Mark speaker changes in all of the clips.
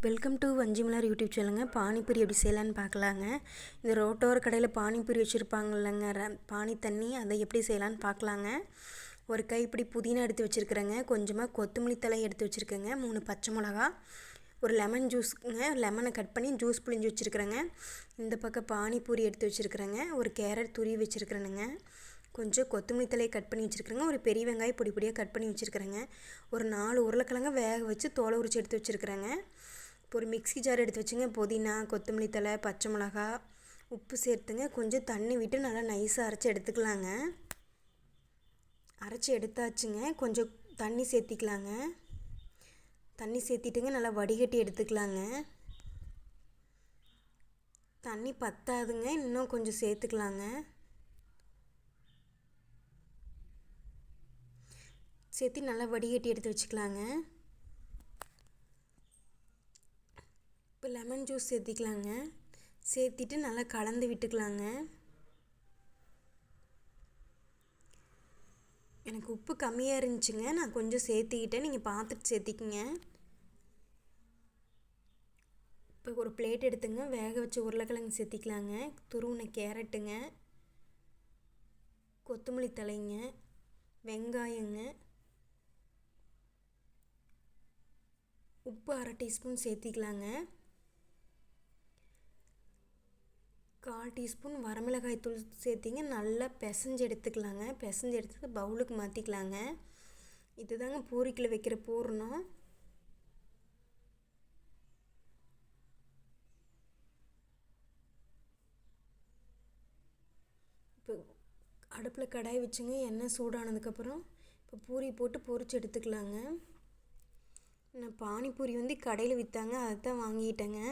Speaker 1: Welcome to Vanjimalar YouTube சேனலுங்க. பானிபூரி எப்படி செய்யலான்னு பார்க்கலாங்க. இந்த ரோட்டோர கடையில் பானிபூரி வச்சுருப்பாங்கல்லங்க. ர- பானி தண்ணி அதை எப்படி செய்யலான்னு பார்க்கலாங்க. ஒரு கைப்பிடி புதினா எடுத்து வச்சுருக்குறேங்க. கொஞ்சமாக கொத்தமல்லி தலை எடுத்து வச்சுருக்கேங்க. மூணு பச்சை மிளகா ஒரு லெமன் ஜூஸ்ங்க. லெமனை கட் பண்ணி ஜூஸ் புழிஞ்சு வச்சுருக்குறேங்க. இந்த பக்கம் பானிபூரி எடுத்து வச்சுருக்குறேங்க. ஒரு கேரட் துருவி வச்சுருக்குறேனுங்க. கொஞ்சம் கொத்தமல்லி தலையை கட் பண்ணி வச்சுருக்குறேங்க. ஒரு பெரிய வெங்காயம் பொடி பொடியாக கட் பண்ணி வச்சுருக்குறேங்க. ஒரு நாலு உருளைக்கிழங்க வேக வச்சு தோலை உரிச்சு எடுத்து வச்சுருக்குறேங்க. இப்போ ஒரு மிக்ஸி ஜார் எடுத்து வச்சுங்க. புதினா கொத்தமல்லி தழை பச்சை மிளகா உப்பு சேர்த்துங்க. கொஞ்சம் தண்ணி விட்டு நல்லா நைஸாக அரைச்சி எடுத்துக்கலாங்க. அரைச்சி எடுத்தாச்சுங்க. கொஞ்சம் தண்ணி சேர்த்திக்கலாங்க. தண்ணி சேர்த்திட்டுங்க நல்லா வடிகட்டி எடுத்துக்கலாங்க. தண்ணி பத்தாதுங்க. இன்னும் கொஞ்சம் சேர்த்துக்கலாங்க. சேர்த்து நல்லா வடிகட்டி எடுத்து வச்சுக்கலாங்க. லெமன் ஜூஸ் சேர்த்திக்கலாங்க. சேர்த்திட்டு நல்லா கலந்து விட்டுக்கலாங்க. எனக்கு உப்பு கம்மியாக இருந்துச்சுங்க. நான் கொஞ்சம் சேர்த்திக்கிட்டேன். நீங்கள் பார்த்துட்டு சேர்த்திக்கிங்க. இப்போ ஒரு பிளேட் எடுத்துங்க. வேக வச்ச உருளைக்கிழங்கு சேர்த்திக்கலாங்க. துருவின கேரட்டுங்க. கொத்தமல்லி தலைங்க. வெங்காயங்க. உப்பு அரை டீஸ்பூன் சேர்த்திக்கலாங்க. கால் டீஸ்பூன் வரமிளகாய் தூள் சேர்த்திங்க. நல்லா பிசைஞ்சு எடுத்துக்கலாங்க. பிசைஞ்சு எடுத்து பவுலுக்கு மாற்றிக்கலாங்க இதுதாங்க பூரிக்கில் வைக்கிற பூர்ணம். இப்போ அடுப்பில் கடாய் வச்சுங்க. எண்ணெய் சூடானதுக்கப்புறம் இப்போ பூரி போட்டு பொறிச்சு எடுத்துக்கலாங்க. நான் பானிபூரி வந்து கடையில் விற்றாங்க அதை தான் வாங்கிட்டேங்க.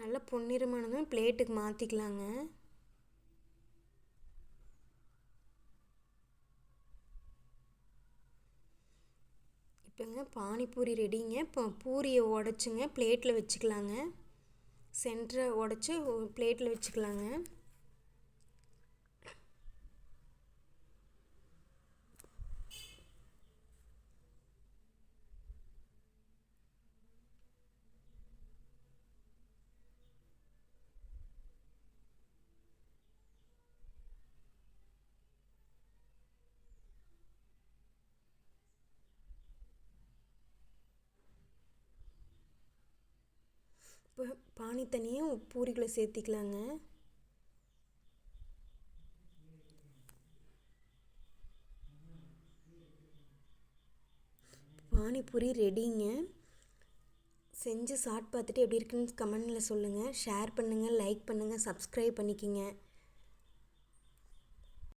Speaker 1: நல்ல பொன்னிறமானதும் பிளேட்டுக்கு மாற்றிக்கலாங்க இப்போங்க பானிபூரி ரெடிங்க இப்போ பூரியை உடச்சிங்க பிளேட்டில் வச்சுக்கலாங்க. சென்டரை உடச்சி பிளேட்டில் வச்சுக்கலாங்க. இப்போ பானி தண்ணியும் பூரிக்குள்ளே சேர்த்திக்கலாங்க. பானிபூரி ரெடிங்க. செஞ்சு சாப்பிட்டு பார்த்துட்டு எப்படி இருக்குன்னு கமெண்டில் சொல்லுங்கள் ஷேர் பண்ணுங்கள் லைக் பண்ணுங்கள் சப்ஸ்கிரைப் பண்ணிக்கிங்க.